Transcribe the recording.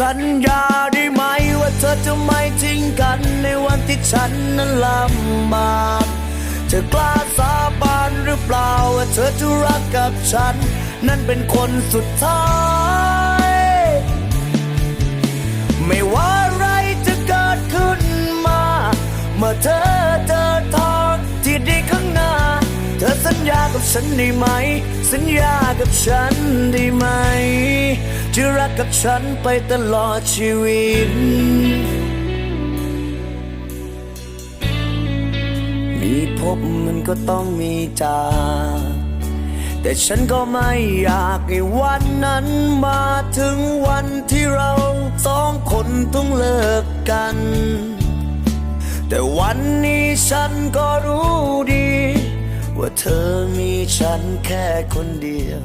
สัญญาได้ไหมว่าเธอจะไม่ทิ้งกันในวันที่ฉันนั้นลำบากเธอกล้าสาบานหรือเปล่าว่าเธอจะรักกับฉัน นั่นเป็นคนสุดท้าย ไม่ว่าอะไรจะเกิดขึ้นมา เมื่อเธอเจอทางที่ดีข้างหน้า เธอสัญญากับฉันได้ไหม สัญญากับฉันได้ไหม กับฉันไปตลอดชีวิต มีพบมันก็ต้องมีจากแต่ฉันก็ไม่อยากให้วันนั้นมาถึงวันที่เราสองคนต้องเลิกกัน แต่วันนี้ฉันก็รู้ดี ว่าเธอมีฉันแค่คนเดียว